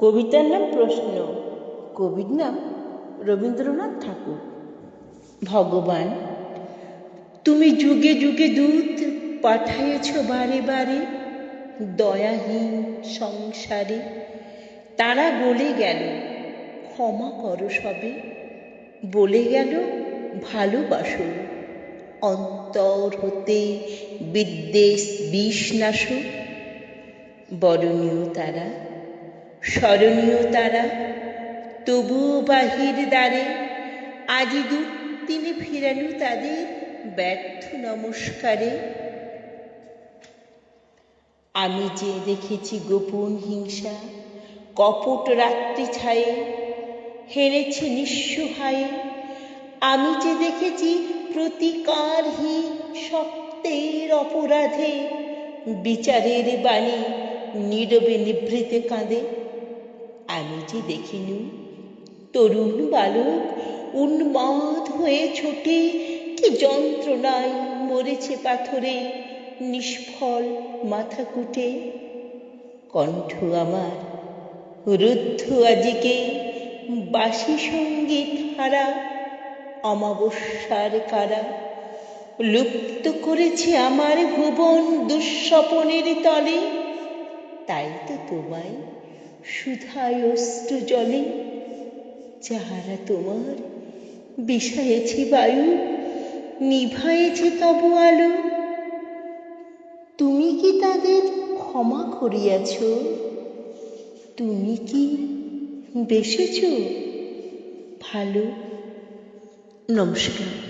কবিতার নাম প্রশ্ন। কবির নাম রবীন্দ্রনাথ ঠাকুর। ভগবান তুমি যুগে যুগে দূত পাঠাইছ বারে বারে দয়াহীন সংসারে তারা বলে গেল ক্ষমা করো সবে বলে গেল ভালোবাসো অন্তর হতে বিদ্বেষ বিষ নাশো বরণীয় তারা স্মরণীয় তারা তবুও বাহির দ্বারে, আজি দু তিনি ফিরানো তাদের ব্যর্থ নমস্কারে। আমি যে দেখেছি গোপন হিংসা, কপট রাত্রি ছায়ে, হেরেছে নিঃস্ব হায়ে আমি যে দেখেছি প্রতিকারহীন সত্যের অপরাধে, বিচারের বাণী নীরবে নিভৃতে কাঁদে আমি যে দেখিনু, তরুণ বালক উন্মাদ হয়ে ছোটে, কি যন্ত্রণায় মরেছে পাথরে, নিষ্ফল মাথা কুটে কণ্ঠ আমার, রুদ্ধ আজিকে বাসি সংগীত হারা অমাবস্যার কারা। লুপ্ত করেছে আমার ভুবন দুঃস্বপনের তলে, তাই তো তোমায় সুধায় অশ্রু জলে, যাহারা তোমার বিষায়েছে বায়ু, নিভায়েছে তবু আলো। তুমি কি তাদের ক্ষমা করিয়াছ? তুমি কি বেসেছ? ভালো। নমস্কার।